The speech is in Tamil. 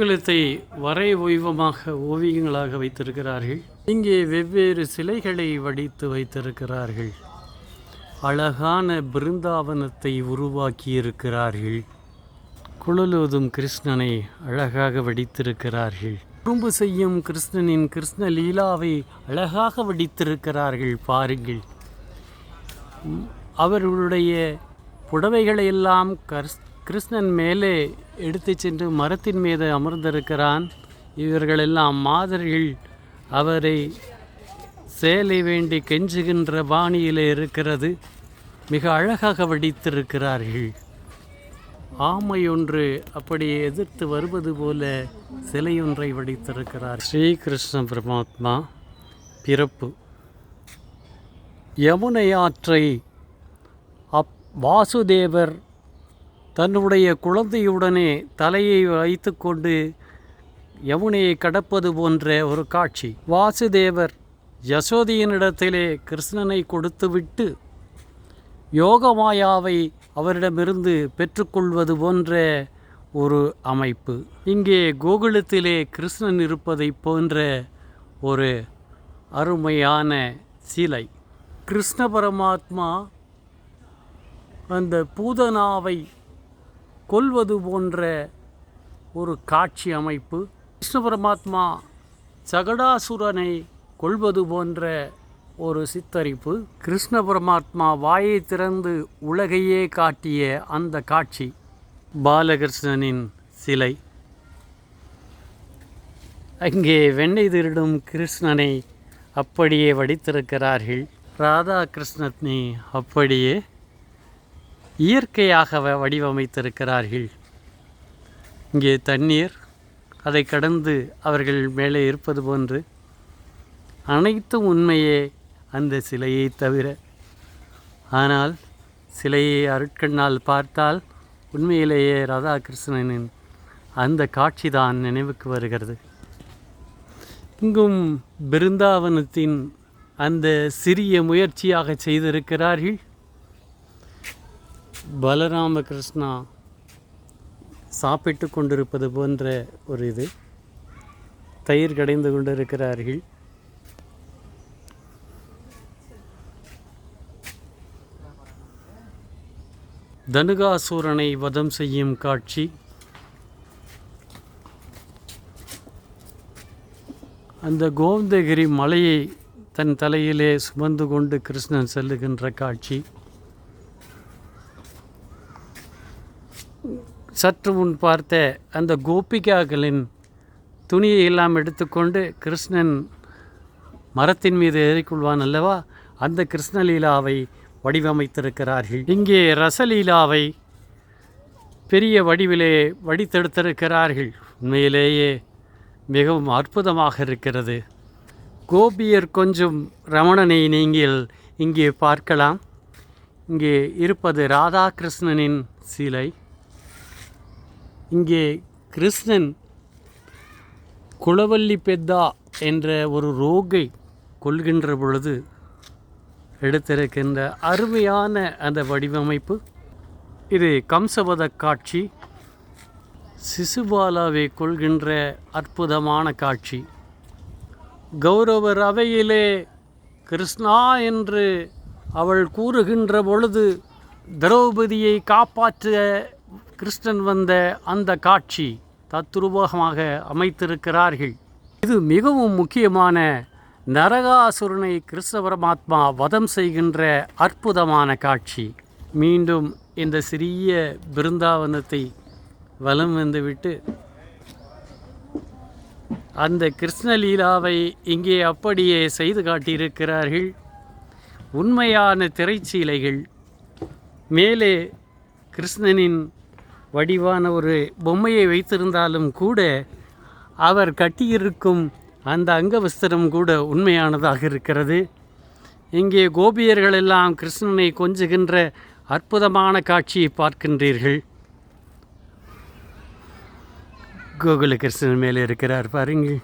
கோகுலத்தை வரை ஓய்வமாக ஓவியங்களாக வைத்திருக்கிறார்கள். இங்கே வெவ்வேறு சிலைகளை வடித்து வைத்திருக்கிறார்கள். அழகான பிருந்தாவனத்தை உருவாக்கியிருக்கிறார்கள். குழலோதும் கிருஷ்ணனை அழகாக வடித்திருக்கிறார்கள். குறும்பு செய்யும் கிருஷ்ணனின் கிருஷ்ண லீலாவை அழகாக வடித்திருக்கிறார்கள். பாருங்கள். அவர்களுடைய புடவைகளையெல்லாம் கர்ஸ்- கிருஷ்ணன் மேலே எடுத்து சென்று மரத்தின் மீது அமர்ந்திருக்கிறான். இவர்களெல்லாம் மாதர்கள். அவரை சேலை வேண்டி கெஞ்சுகின்ற பாணியில் இருக்கிறது. மிக அழகாக வடித்திருக்கிறார்கள். ஆமை ஒன்று அப்படி எதிர்த்து வருவது போல சிலையொன்றை வடித்திருக்கிறார். ஸ்ரீகிருஷ்ண பரமாத்மா பிறப்பு. யமுனை ஆற்றை அப் வாசுதேவர் தன்னுடைய குழந்தையுடனே தலையை வைத்துக்கொண்டு யமுனையை கடப்பது போன்ற ஒரு காட்சி. வாசுதேவர் யசோதியினிடத்திலே கிருஷ்ணனை கொடுத்துவிட்டு யோகமாயாவை அவரிடமிருந்து பெற்றுக்கொள்வது போன்ற ஒரு அமைப்பு. இங்கே கோகுலத்திலே கிருஷ்ணன் இருப்பதைப் போன்ற ஒரு அருமையான சிலை. கிருஷ்ண பரமாத்மா அந்த பூதனாவை கொல்வது போன்ற ஒரு காட்சி அமைப்பு. விஷ்ணு பரமாத்மா சகடாசுரனை கொல்வது போன்ற ஒரு சித்தரிப்பு. கிருஷ்ண பரமாத்மா வாயை திறந்து உலகையே காட்டிய அந்த காட்சி. பாலகிருஷ்ணனின் சிலை. அங்கே வெண்ணெய் திருடும் கிருஷ்ணனை அப்படியே வடித்திருக்கிறார்கள். ராதா கிருஷ்ணனை அப்படியே இயற்கையாக வ- வடிவமைத்திருக்கிறார்கள். இங்கே தண்ணீர் அதை கடந்து அவர்கள் மேலே இருப்பது போன்று அனைத்தும் உண்மையே அந்த சிலையை தவிர. ஆனால் சிலையை அருட்கண்ணால் பார்த்தால் உண்மையிலேயே ராதாகிருஷ்ணனின் அந்த காட்சி தான் நினைவுக்கு வருகிறது. இங்கும் பிருந்தாவனத்தின் அந்த சிறிய முயற்சியாக செய்திருக்கிறார்கள். பலராம கிருஷ்ணா சாப்பிட்டு கொண்டிருப்பது போன்ற ஒரு இது. தயிர் கடைந்து கொண்டிருக்கிறார்கள். தனுகாசூரனை வதம் செய்யும் காட்சி. அந்த கோவிந்தகிரி மலையை தன் தலையிலே சுமந்து கொண்டு கிருஷ்ணன் செல்லுகின்ற காட்சி. சற்று முன் பார்த்த அந்த கோபிகாக்களின் துணியை எல்லாம் எடுத்துக்கொண்டு கிருஷ்ணன் மரத்தின் மீது ஏறிக்கொள்வான் அல்லவா? அந்த கிருஷ்ணலீலாவை வடிவமைத்திருக்கிறார்கள். இங்கே ரசலீலாவை பெரிய வடிவிலே வடித்தெடுத்திருக்கிறார்கள். உண்மையிலேயே மிகவும் அற்புதமாக இருக்கிறது. கோபியர் கொஞ்சம் ரமணனை நீங்கள் இங்கே பார்க்கலாம். இங்கே இருப்பது ராதாகிருஷ்ணனின் சிலை. இங்கே கிருஷ்ணன் குளவல்லி பெத்தா என்ற ஒரு ரோகை கொள்கின்ற பொழுது எடுத்திருக்கின்ற அருமையான அந்த வடிவமைப்பு. இது கம்சவத காட்சி. சிசுபாலாவை கொள்கின்ற அற்புதமான காட்சி. கௌரவர் அவையிலே கிருஷ்ணா என்று அவள் கூறுகின்ற பொழுது திரௌபதியை காப்பாற்ற கிருஷ்ணன் வந்த அந்த காட்சி தத்ரூபமாக அமைத்திருக்கிறார்கள். இது மிகவும் முக்கியமான நரகாசுரனை கிருஷ்ண பரமாத்மா வதம் செய்கின்ற அற்புதமான காட்சி. மீண்டும் இந்த சிறிய பிருந்தாவனத்தை வலம் வந்துவிட்டு அந்த கிருஷ்ணலீலாவை இங்கே அப்படியே செய்து காட்டியிருக்கிறார்கள். உண்மையான திரைச்சீலைகள் மேலே கிருஷ்ணனின் வடிவான ஒரு பொம்மையை வைத்திருந்தாலும் கூட அவர் கட்டியிருக்கும் அந்த அங்கவஸ்திரம் கூட உண்மையானதாக இருக்கிறது. இங்கே கோபியர்கள் எல்லாம் கிருஷ்ணனை கொஞ்சுகின்ற அற்புதமான காட்சியை பார்க்கின்றீர்கள். கோகுல கிருஷ்ணன் மேலே இருக்கிறார் பாருங்கள்.